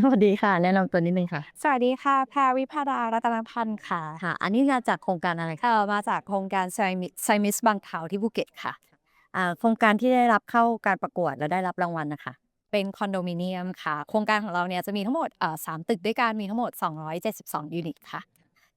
สวัสดีค่ะ แนะนำตัวนิดนึงค่ะ สวัสดีค่ะ แพรวิภาดารัตนพันธ์ค่ะค่ะ อันนี้มาจากโครงการอะไรคะเอ่อมาจากโครงการไซมิไซมิสบางเถาที่ภูเก็ตค่ะ อ่าโครงการที่ได้รับเข้าการประกวดและได้รับรางวัลนะคะ เป็นคอนโดมิเนียมค่ะ โครงการของเราเนี่ยจะมีทั้งหมดเอ่อสามตึกด้วยกันมีทั้งหมด 272 ยูนิตค่ะ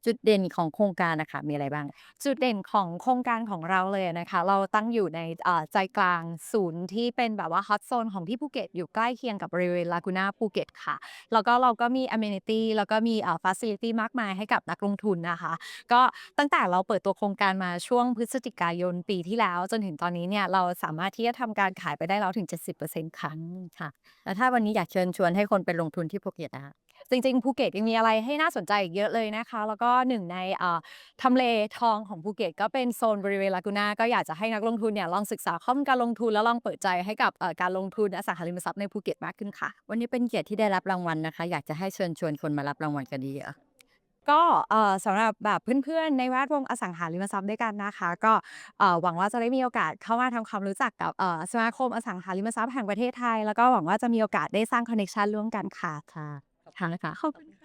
จุดเด่นของโครงการนะคะมีอะไรบ้าง จุดเด่นของโครงการของเราเลยนะคะ เราตั้งอยู่ในเอ่อใจกลางศูนย์ที่เป็นแบบว่าฮอตโซนของที่ภูเก็ตอยู่ใกล้เคียงกับบริเวณลากูน่าภูเก็ตค่ะ แล้วก็เราก็มี amenity แล้วก็มีเอ่อ facility มากมายให้กับนักลงทุนนะคะ ก็ตั้งแต่เราเปิดตัวโครงการมาช่วงพฤศจิกายนปีที่แล้ว จนถึงตอนนี้เนี่ยเราสามารถที่จะทำการขายไปได้แล้วถึง 70%ค่ะอืมค่ะแล้วถ้าวันนี้อยากเชิญชวนให้คนไปลงทุนที่ภูเก็ตนะคะ จริงๆภูเก็ตยังมีอะไรให้น่าสนใจอีกเยอะเลยนะคะ แล้วก็หนึ่งในทำเลทองของภูเก็ตก็เป็นโซนบริเวณลากูน่าก็อยากจะให้นักลงทุนเนี่ยลองศึกษาข้อมูลการลงทุนแล้วลองเปิดใจให้กับการลงทุนอสังหาริมทรัพย์ในภูเก็ตมากขึ้นค่ะ วันนี้เป็นเกียรติที่ได้รับรางวัลนะคะ อยากจะให้เชิญชวนคนมารับรางวัลกันดีอะก็สำหรับแบบเพื่อนๆ ในแวดวงอสังหาริมทรัพย์ด้วยกันนะคะ ก็หวังว่าจะได้มีโอกาสเข้ามาทำความรู้จักกับสมาคมอสังหาริมทรัพย์แห่งประเทศไทย แล้วก็หวังว่าจะมีโอกาสได้สร้างคอนเนคชันร่วมกันค่ะ นะคะขอบคุณค่ะ